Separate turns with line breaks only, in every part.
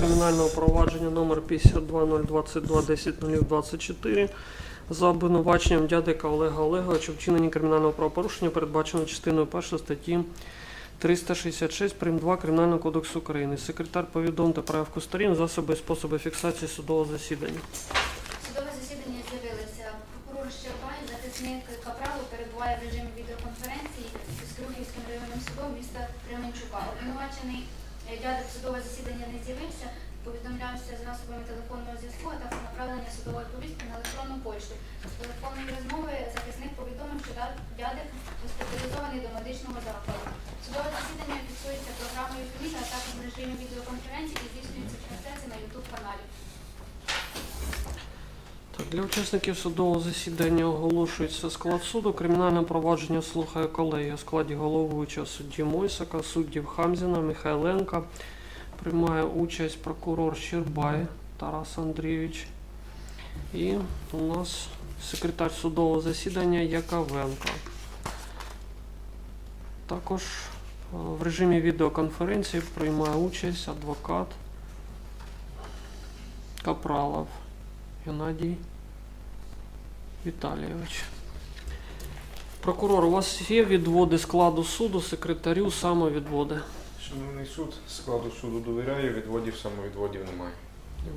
кримінального провадження номер 5202210024 за обвинуваченням дядика Олега Олеговича вчиненні кримінального правопорушення, передбаченого частиною 1 статті 366 прим. 2 Кримінального кодексу України. Секретар повідомте проявку сторін, засоби і способи фіксації судового засідання.
Судове засідання з'явилося. Прокурор Щербай, захисник Капралу перебуває в режимі відеоконференції з Крухівським районним судом міста Кременчука. Обвинувачений дядик судове засідання не з'явився. Повідомлявся з засобами телефонного зв'язку, а також направлення судової повістки на електронну почту. З телефонної розмови захисник повідомив, що дя- дядик госпіталізований до медичного закладу. Судове засідання фіксується програмою КНІГ, а також в режимі відеоконференції і здійснюється трансляція на YouTube каналі.
Для учасників судового засідання оголошується склад суду. Кримінальне провадження слухає колегія у складі головуючого судді Мойсака, суддів Хамзіна, Михайленка. Приймає участь прокурор Щербай Тарас Андрійович. І у нас секретар судового засідання Яковенко. Також е, в режимі відеоконференції приймає участь адвокат Капралов Геннадій Віталійович. Прокурор, у вас є відводи складу суду, секретарю самовідводи?
Шановний суд, складу суду довіряю, відводів самовідводів немає.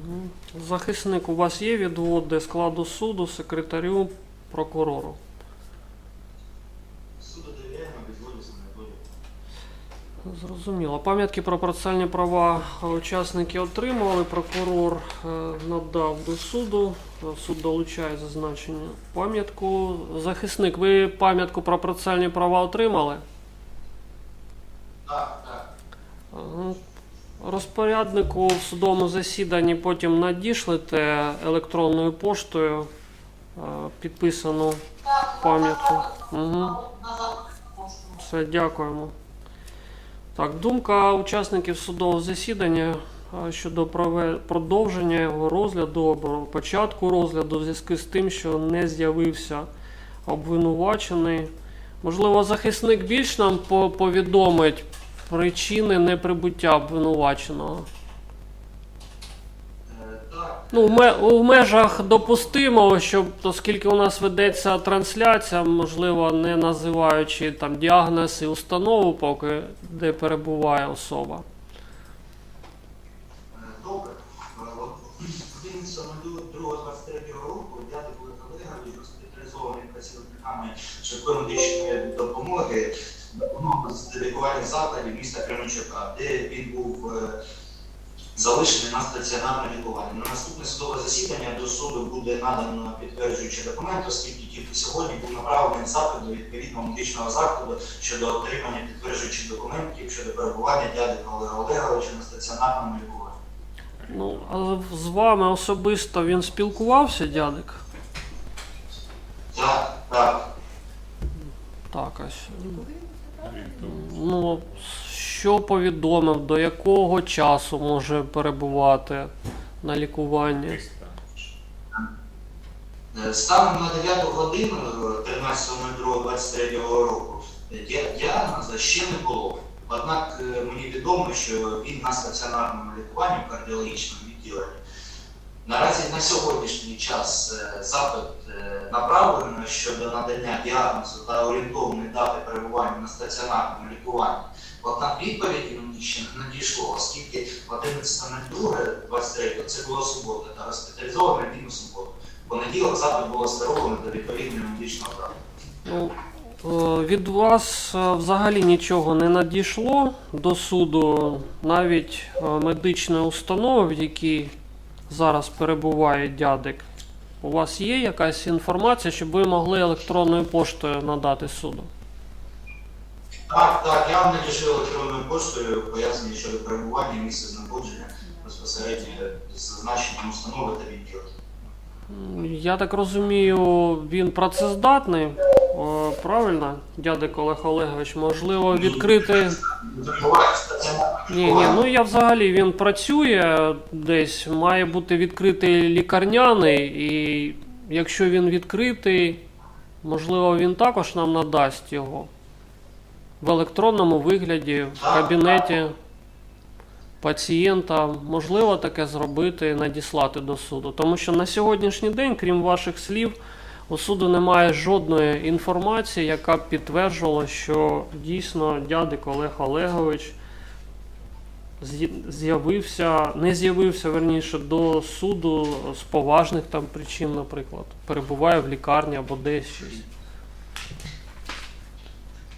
Мгм. Захисник, у вас є відводи складу суду, секретарю, прокурору?
Суду довіряємо, відводів самовідводів.
Зрозуміло. Пам'ятки про процесуальні права учасники отримали. Прокурор е, надав до суду. Е, Суд долучає зазначення пам'ятку. Захисник, ви пам'ятку про процесуальні права отримали?
Так, так.
Розпоряднику в судовому засіданні потім надішлете електронною поштою е, підписану пам'ятку. Угу. Все, дякуємо. Так, думка учасників судового засідання щодо продовження його розгляду або початку розгляду в зв'язку з тим, що не з'явився обвинувачений. Можливо, захисник більш нам повідомить причини неприбуття обвинуваченого. Ну, у межах допустимого, щоб, оскільки у нас ведеться трансляція, можливо, не називаючи там діагноз і установу, поки де перебуває особа.
добре. Е, от 11.02.23 року дядя були колегами госпіталізований працівниками швидкої медичної допомоги допомоги з лікувальних закладів міста Кременчука, де він був е, залишений на стаціонарне лікування. На наступне судове засідання до суду буде надано підтверджуючий документ, оскільки тільки сьогодні був направлений запит до відповідного медичного закладу щодо отримання підтверджуючих документів щодо перебування дядька Олега Олеговича на стаціонарному лікуванні.
Ну, а з вами особисто він спілкувався, дядик?
Так, так.
Так, ось. Ну, що повідомив, до якого часу може перебувати на лікуванні?
Е, Станом на 9 годину е, 13.02.23 року е, діагноза ще не було. Однак е, мені відомо, що він на стаціонарному лікуванні в кардіологічному відділенні. Наразі на сьогоднішній час запит направлено щодо надання діагнозу та орієнтовної дати перебування на стаціонарному лікуванні. Однак відповіді мені ще не надійшло, оскільки 11.02.23 це була субота, та госпіталізований він у суботу. Понеділок запит було скеровано до відповідного медичного закладу.
Ну, е, від вас е, взагалі нічого не надійшло до суду, навіть е, медичної установи, в якій зараз перебуває дядик. У вас є якась інформація, щоб ви могли електронною поштою надати суду?
Так, так, я вам надійшов електронною поштою пояснення щодо перебування місця знаходження безпосередньо з зазначенням установи та відділу.
Я так розумію, він працездатний, О, правильно, дядик Олег Олегович? Можливо, відкрити. Ні, ні, ну я взагалі він працює десь, має бути відкритий лікарняний, і якщо він відкритий, можливо, він також нам надасть його в електронному вигляді, в кабінеті. пацієнта. Можливо таке зробити і надіслати до суду. Тому що на сьогоднішній день, крім ваших слів, у суду немає жодної інформації, яка б підтверджувала, що дійсно дядик Олег Олегович з'явився, не з'явився верніше до суду з поважних там причин, наприклад, перебуває в лікарні або десь щось.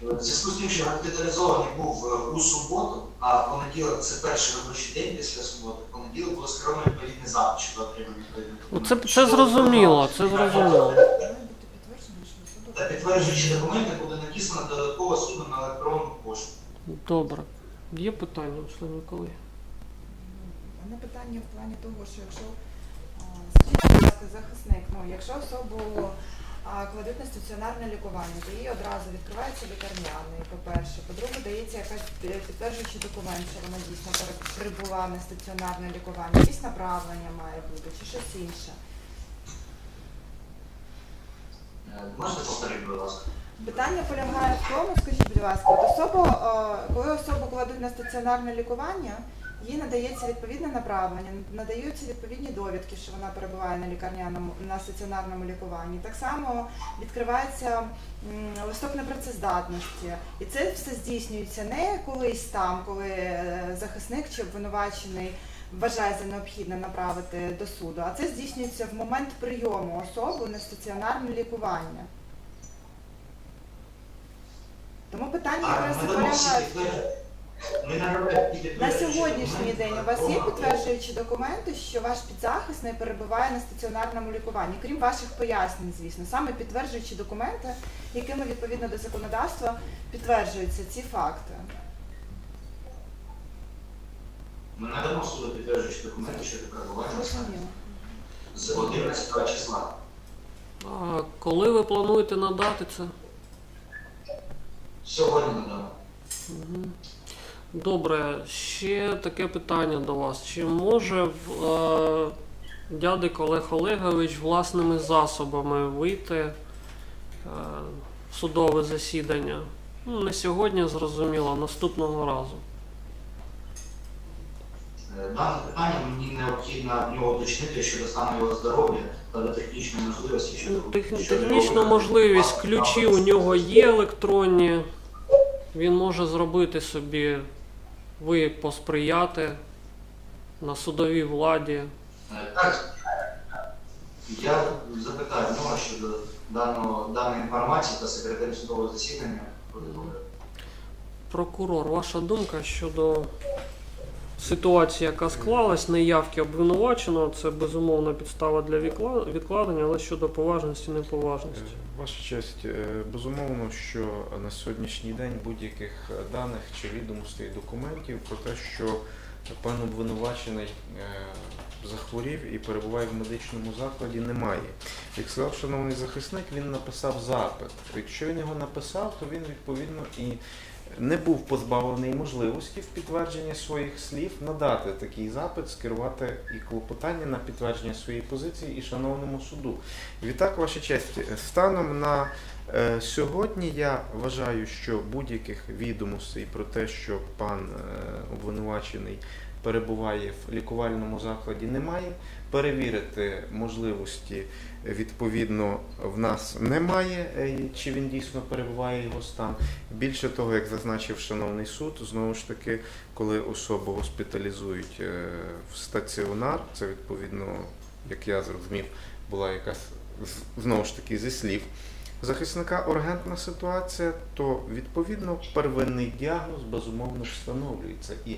В зв'язку з тим, що госпіталізований був е, у суботу, а в понеділок це перший робочий день після суботи. В понеділок було скеровано відповідний запит щодо отримання відповідних
Ну, це, це зрозуміло, це зрозуміло.
Та підтверджуючи документи буде надіслано додатково суду на електронну пошту.
Добре. Є питання, члени колеги?
У мене питання в плані того, що якщо захисник, ну якщо особу кладуть на стаціонарне лікування, то їй одразу відкривається лікарняний, по-перше. По-друге, дається якась пі- підтверджуючий документ, що вона дійсно прибула на стаціонарне лікування, якісь направлення має бути чи щось інше.
Е, Можете повторити, будь ласка?
Питання полягає в тому, скажіть, будь ласка, от особу, е, коли особу кладуть на стаціонарне лікування, їй надається відповідне направлення, надаються відповідні довідки, що вона перебуває на лікарняному на стаціонарному лікуванні. Так само відкривається листок непрацездатності, і це все здійснюється не колись там, коли е, захисник чи обвинувачений вважає за необхідне направити до суду, а це здійснюється в момент прийому особи на стаціонарне лікування. Тому питання якраз і полягає. На сьогоднішній день у вас є підтверджуючі документи, що ваш підзахисний перебуває на стаціонарному лікуванні, крім ваших пояснень, звісно, саме підтверджуючі документи, якими відповідно до законодавства підтверджуються ці факти.
Ми надамо суду підтверджуючі документи щодо перебування з 11 числа.
А коли ви плануєте надати це?
Сьогодні надамо.
Мгм. Добре, ще таке питання до вас. Чи може е, дядик Олег Олегович власними засобами вийти е, в судове засідання? Ну, не сьогодні, зрозуміло, наступного разу.
Е, Дане питання мені необхідно в нього уточнити щодо стану його здоров'я та до технічної можливості щодо
тех-
щодо
технічна
його-
можливість, ключі у нього є електронні. Він може зробити собі, ви посприяти на судовій владі.
Так, я запитаю ну, щодо даного, даної інформації та секретарі судового засідання.
Прокурор, ваша думка щодо ситуації, яка склалась, неявки обвинуваченого, це безумовна підстава для відкла- відкладення, але щодо поважності, неповажності.
Е, Ваша честь, е, безумовно, що на сьогоднішній день будь-яких даних чи відомостей документів про те, що пан обвинувачений е, захворів і перебуває в медичному закладі, немає. Як сказав шановний захисник, він написав запит. Якщо він його написав, то він відповідно і не був позбавлений можливості в підтвердженні своїх слів надати такий запит, скерувати і клопотання на підтвердження своєї позиції і шановному суду. Відтак, ваша честь, станом на е, сьогодні я вважаю, що будь-яких відомостей про те, що пан е, обвинувачений перебуває в лікувальному закладі, немає. Перевірити можливості відповідно в нас немає, е, чи він дійсно перебуває його стан. Більше того, як зазначив шановний суд, знову ж таки, коли особу госпіталізують е, в стаціонар, це відповідно, як я зрозумів, була якась знову ж таки зі слів захисника ургентна ситуація, то відповідно первинний діагноз безумовно встановлюється. І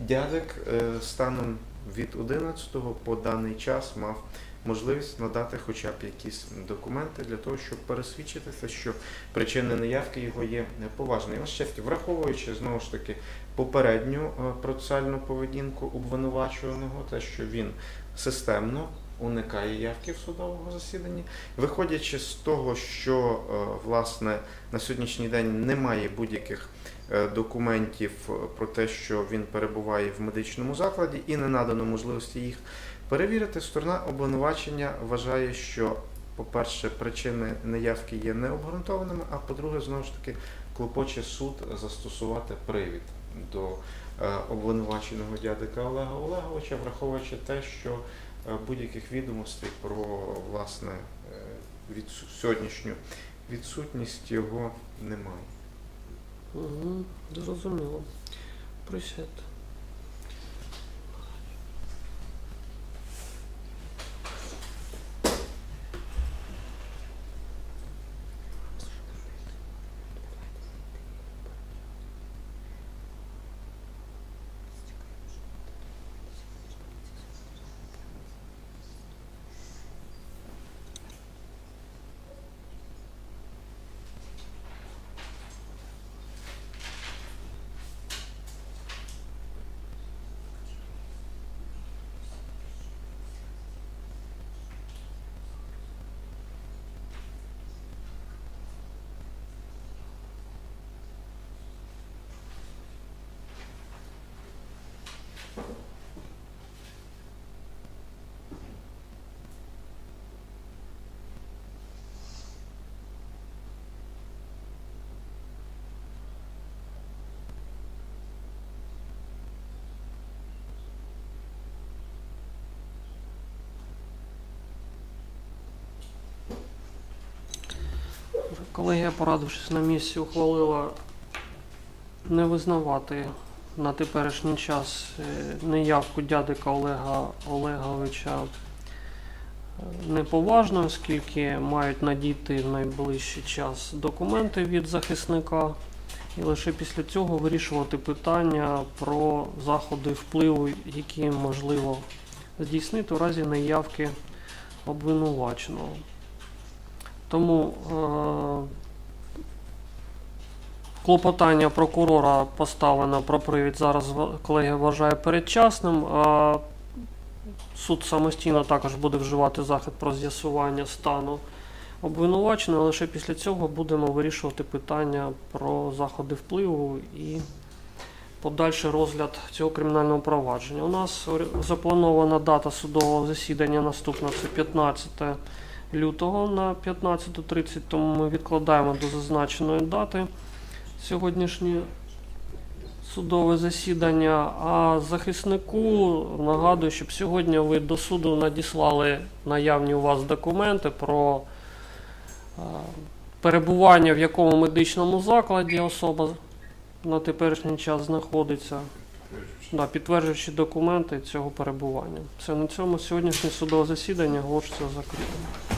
дядек е, станом від 11 по даний час мав можливість надати хоча б якісь документи для того, щоб пересвідчитися, що причини неявки його є поважною. На щастя, враховуючи знову ж таки попередню е, процесуальну поведінку обвинувачуваного, те, що він системно уникає явки в судовому засіданні, виходячи з того, що е, власне на сьогоднішній день немає будь-яких е, документів е, про те, що він перебуває в медичному закладі, і не надано можливості їх перевірити, сторона обвинувачення вважає, що, по-перше, причини неявки є необґрунтованими, а по-друге, знову ж таки, клопоче суд застосувати привід до обвинуваченого дядика Олега Олеговича, враховуючи те, що будь-яких відомостей про власне від сьогоднішню відсутність його немає.
Угу, зрозуміло. Присядьте. Колегія, порадившись на місці, ухвалила не визнавати на теперішній час е, неявку дядика Олега Олеговича е, неповажною, оскільки мають надійти в найближчий час документи від захисника, і лише після цього вирішувати питання про заходи впливу, які можливо здійснити у разі неявки обвинуваченого. Тому е, клопотання прокурора поставлено про привід зараз колегія вважає передчасним. А суд самостійно також буде вживати захід про з'ясування стану обвинуваченого. Лише після цього будемо вирішувати питання про заходи впливу і подальший розгляд цього кримінального провадження. У нас запланована дата судового засідання наступна це 15 лютого на 15.30, тому ми відкладаємо до зазначеної дати сьогоднішнє судове засідання. А захиснику нагадую, щоб сьогодні ви до суду надіслали наявні у вас документи про перебування в якому медичному закладі особа на теперішній час знаходиться. Да, підтверджуючи документи цього перебування. Все на цьому сьогоднішнє судове засідання оголошується закритим.